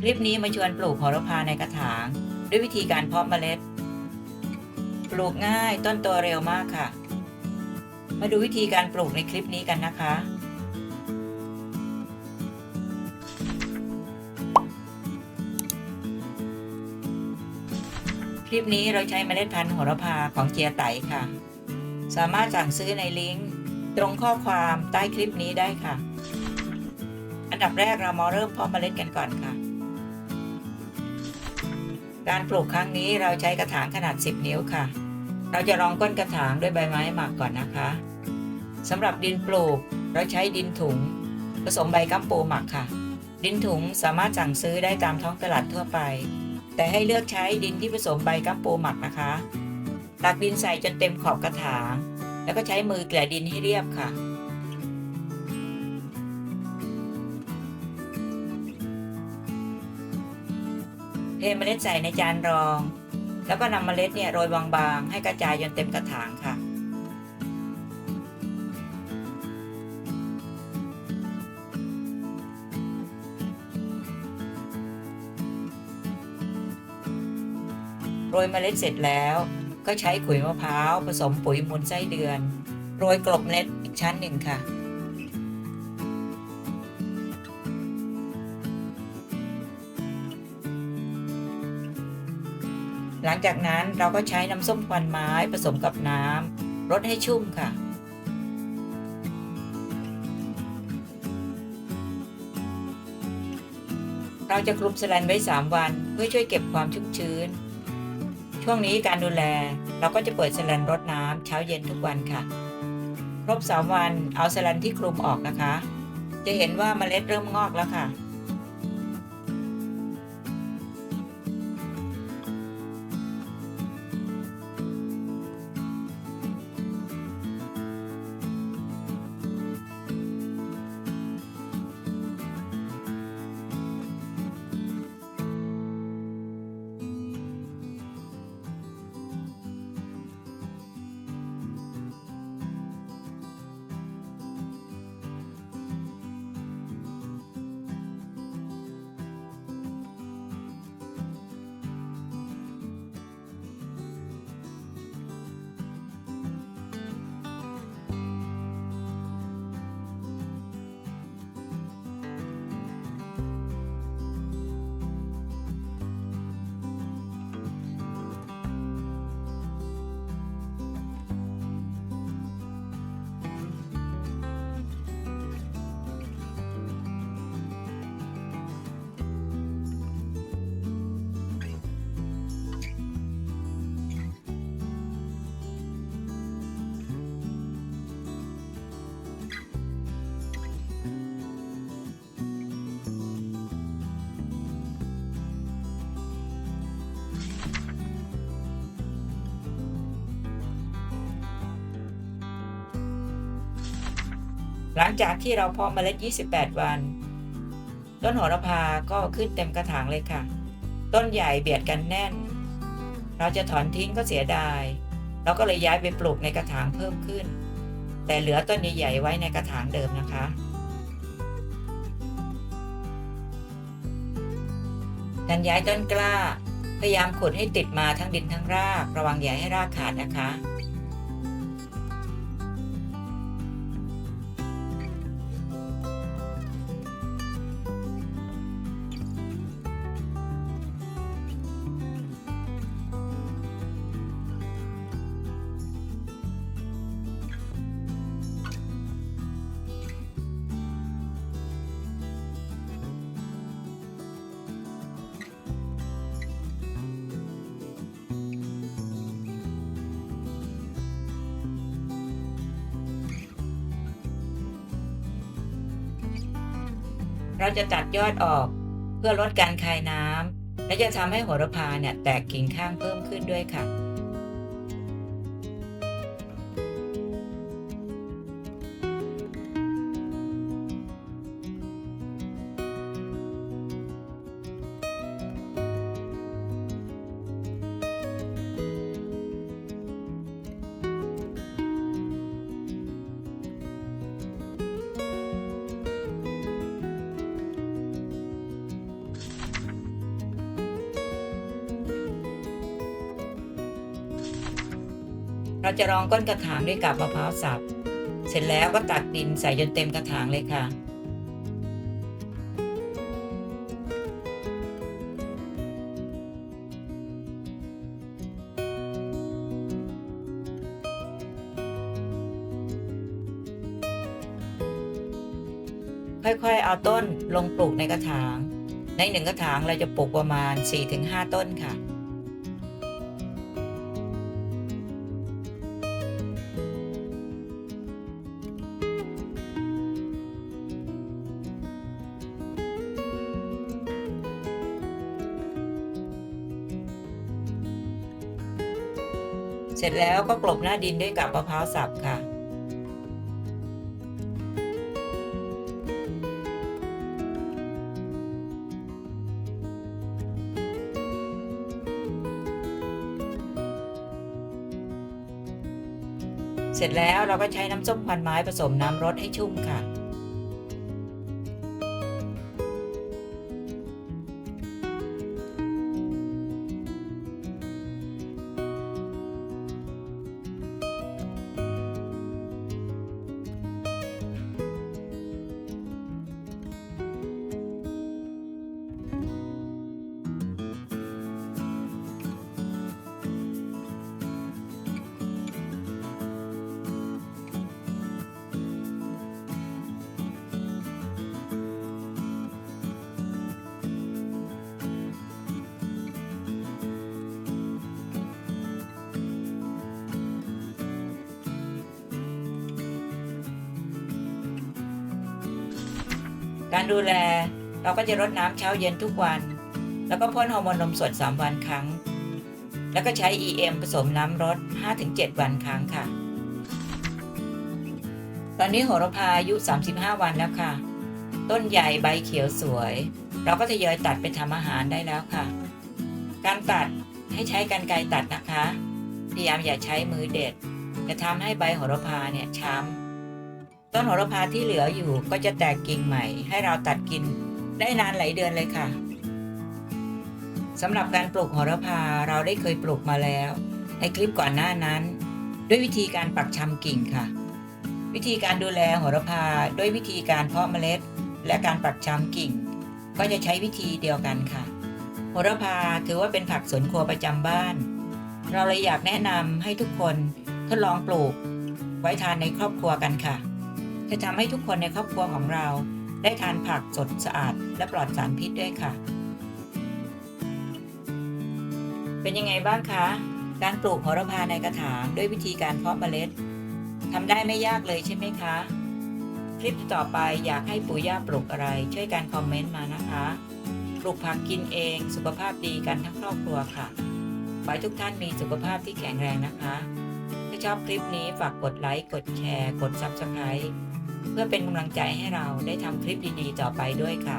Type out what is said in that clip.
คลิปนี้มาชวนปลูกโหระพาในกระถาง ด้วยวิธีการเพาะเมล็ด ปลูกง่ายต้นโตเร็วมากค่ะ มาดูวิธีการปลูกในคลิปนี้กันนะคะ คลิปนี้เราใช้เมล็ดพันธุ์โหระพาของเจียไตค่ะ สามารถสั่งซื้อในลิงก์ตรงข้อความใต้คลิปนี้ได้ค่ะ อันดับแรกเรามาเริ่มเพาะเมล็ดกันก่อนค่ะ การปลูกครั้งนี้เราใช้กระถางขนาด 10 นิ้วค่ะ เราจะรองก้นกระถางด้วยใบไม้หมักก่อนนะคะสำหรับดินปลูกเราใช้ดินถุง ผสมใบกัมปูหมักค่ะ ดินถุงสามารถสั่งซื้อได้ตามท้องตลาดทั่วไป แต่ให้เลือกใช้ดินที่ผสมใบกัมปูหมักนะคะตักดินใส่จนเต็มขอบกระถาง แล้วก็ใช้มือเกลี่ยดินให้เรียบค่ะ เทเมล็ดใส่ในจานรอง แล้วก็นำเมล็ดเนี่ยโรยบางๆ ให้กระจายจนเต็มกระถางค่ะ โรยเมล็ดเสร็จแล้วก็ใช้ขุยมะพร้าวผสมปุ๋ยมูลไส้เดือน โรยกลบเมล็ดอีกชั้นหนึ่งค่ะ หลังจากนั้นเราก็ใช้น้ำส้มควันไม้ผสมกับน้ำรดให้ชุ่มค่ะ เราจะคลุมสแลนไว้ 3 วันเพื่อช่วยเก็บความชุ่มชื้น ช่วงนี้การดูแลเราก็จะเปิดสแลนรดน้ำเช้าเย็นทุกวันค่ะ ครบ 3 วันเอาสแลนที่คลุมออกนะคะ จะเห็นว่าเมล็ดเริ่มงอกแล้วค่ะ หลังจากที่เราเพาะเมล็ด 28 วัน ต้นโหระพาก็ขึ้นเต็มกระถางเลยค่ะ ต้นใหญ่เบียดกันแน่น เราจะถอนทิ้งก็เสียดาย เราก็เลยย้ายไปปลูกในกระถางเพิ่มขึ้น แต่เหลือต้นใหญ่ๆไว้ในกระถางเดิมนะคะ การย้ายต้นกล้า พยายามขุดให้ติดมาทั้งดินทั้งราก ระวังอย่าให้รากขาดนะคะ เราจะตัดยอดออกเพื่อลดการคายน้ำและจะทำให้โหระพาเนี่ยแตกกิ่งข้างเพิ่มขึ้นด้วยค่ะ เราจะรองก้นกระถางด้วยกับมะพร้าวสับ เสร็จแล้วก็ตักดินใส่จนเต็มกระถางเลยค่ะ ค่อยๆ เอาต้นลงปลูกในกระถาง ในหนึ่งกระถางเราจะปลูกประมาณ 4-5 ต้นค่ะ เสร็จแล้วก็กลบหน้าดินด้วยกับมะพร้าวสับค่ะ เสร็จแล้วเราก็ใช้น้ำส้มควันไม้ผสมน้ำรดให้ชุ่มค่ะ การดูแลเราก็จะรดน้ำเช้าเย็นทุกวัน แล้วก็พ่นฮอร์โมนนมสด 3 วันครั้ง แล้วก็ใช้ EM ผสมน้ำรด 5-7 วันครั้งค่ะ ตอนนี้โหระพาอายุ 35 วันแล้วค่ะ ต้นใหญ่ใบเขียวสวย เราก็ทยอยตัดไปทำอาหารได้แล้วค่ะ การตัดให้ใช้กรรไกรตัดนะคะ พยายามอย่าใช้มือเด็ด จะทำให้ใบโหระพาเนี่ยช้ำ ต้นโหระพาที่เหลืออยู่ก็จะแตกกิ่งใหม่ ให้เราตัดกินได้นานหลายเดือนเลยค่ะสำหรับการปลูกโหระพาเราได้เคยปลูกมาแล้ว ในคลิปก่อนหน้านั้น ด้วยวิธีการปักชำกิ่งค่ะ วิธีการดูแลโหระพาด้วยวิธีการเพาะเมล็ด และการปักชำกิ่ง ก็จะใช้วิธีเดียวกันค่ะ โหระพาถือว่าเป็นผักสวนครัวประจำบ้าน เราเลยอยากแนะนำให้ทุกคนทดลองปลูก ไว้ทานในครอบครัวกันค่ะ จะทำให้ทุกคนในครอบครัวของเรา ได้ทานผักสดสะอาด และปลอดสารพิษด้วยค่ะ เป็นยังไงบ้างคะ การปลูกโหระพาในกระถางด้วยวิธีการเพาะเมล็ดทำได้ไม่ยากเลยใช่ไหมคะ คลิปต่อไปอยากให้ปู่ย่าปลูกอะไร ช่วยกันคอมเมนต์มานะคะ ปลูกผักกินเองสุขภาพดีกันทั้งครอบครัวค่ะขอให้ทุกท่านมีสุขภาพที่แข็งแรงนะคะ ถ้าชอบคลิปนี้ฝากกดไลค์ กดแชร์ กด Subscribe เพื่อเป็นกำลังใจให้เราได้ทำคลิปดีๆต่อไปด้วยค่ะ